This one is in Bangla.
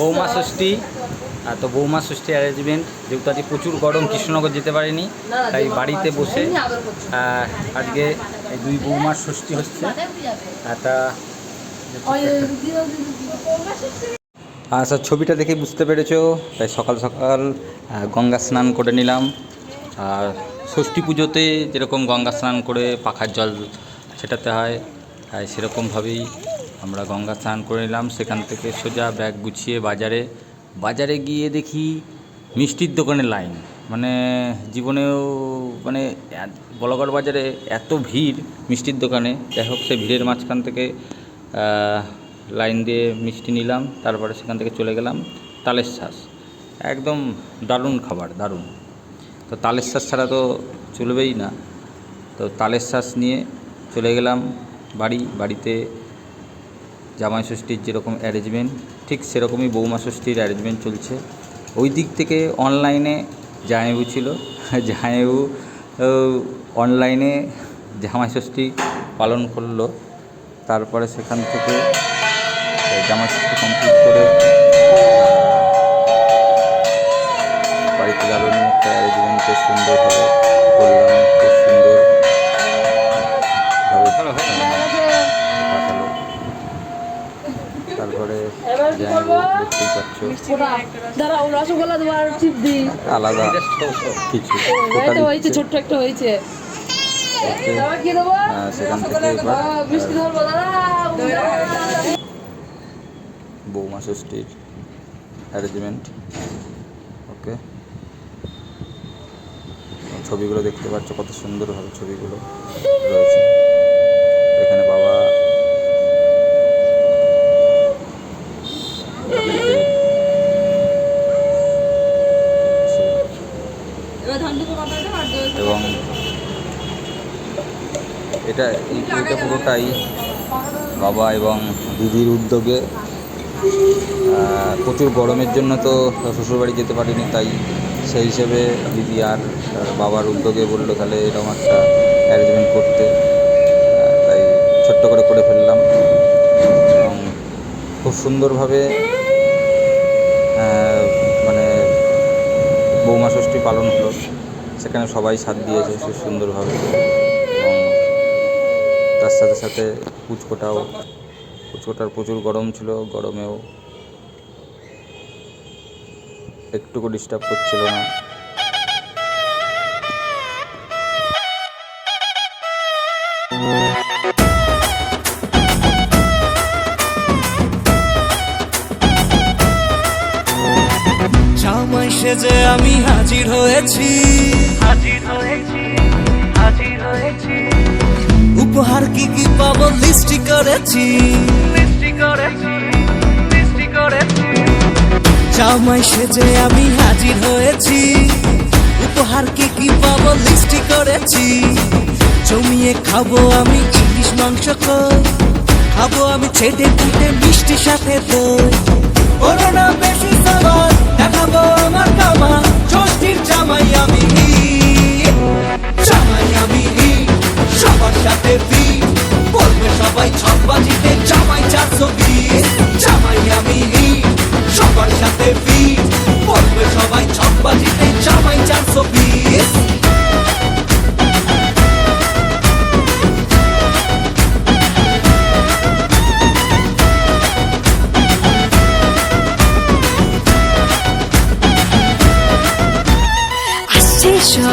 বৌমা ষষ্ঠী তো বৌমা ষষ্ঠী অ্যারেঞ্জমেন্ট যেহেতু আজকে প্রচুর গরম, কৃষ্ণনগর যেতে পারিনি, তাই বাড়িতে বসে আজকে দুই বৌমার ষষ্ঠী হচ্ছে। একটা আচ্ছা ছবিটা দেখে বুঝতে পেরেছ, তাই সকাল সকাল গঙ্গা স্নান করে নিলাম। আর ষষ্ঠী পুজোতে যেরকম গঙ্গা স্নান করে পাখার জল ছেটাতে হয়, তাই সেরকমভাবেই আমরা গঙ্গা স্নান করে নিলাম, সেখান থেকে সোজা ব্যাগ গুছিয়ে বাজারে বাজারে গিয়ে দেখি মিষ্টির দোকানে লাইন। মানে জীবনেও মানে বলগড় বাজারে এত ভিড় মিষ্টির দোকানে। যাই হোক সে ভিড়ের মাঝখান থেকে লাইন দিয়ে মিষ্টি নিলাম, তারপরে সেখান থেকে চলে গেলাম তালের শ্বাস একদম দারুণ খাবার, দারুণ। তো তালের শ্বাস ছাড়া তো চলবেই না। তো তালের শ্বাস নিয়ে চলে গেলাম বাড়ি, বাড়িতে জামাই ষষ্ঠীর যেরকম অ্যারেঞ্জমেন্ট ঠিক সেরকমই বৌমা ষষ্ঠীর অ্যারেঞ্জমেন্ট চলছে। ওই দিক থেকে অনলাইনে জামাইবু ছিল, জামাইবু অনলাইনে জামাই ষষ্ঠী পালন করল। তারপরে সেখান থেকে, জামাই ষষ্ঠী কমপ্লিট করে রসগোল্লা চিপ দিই। আলাদা কিছু হয়েছে ছোট্ট একটা হয়েছে। বৌমা ষষ্ঠীর অ্যারেঞ্জমেন্ট ওকে ছবিগুলো দেখতে পাচ্ছ কত সুন্দরভাবে ছবিগুলো রয়েছে। এখানে বাবা এবং এটা এটা পুরোটাই বাবা এবং দিদির উদ্যোগে। প্রচুর গরমের জন্য তো শ্বশুরবাড়ি যেতে পারিনি, তাই সেই হিসেবে দিদি আর বাবার উদ্যোগে বলল তাহলে এরকম একটা অ্যারেঞ্জমেন্ট করতে। তাই ছোট্ট করে করে ফেললাম। এবং খুব সুন্দরভাবে বৌমা ষষ্ঠী পালন হলো। সেখানে সবাই সাথ দিয়েছে খুব সুন্দরভাবে। এবং তার সাথে সাথে পুচকোটাও। পুচকোটার প্রচুর গরম ছিল, গরমেও একটুকু ডিস্টার্ব করছিল না। সেজে আমি হাজির হয়েছি। হাজির হয়েছি হাজির হয়েছি। উপহার কি কি পাবো লিস্টি করেছি। মিষ্টি করেছি মিষ্টি করেছি। জামাই সেজে আমি হাজির হয়েছি। উপহার কি কি পাবো লিস্টি করেছি। জমিয়ে খাব আমি ইলিশ মাংস খাব আমি ছেটে পুটে মিষ্টি সাথে দই।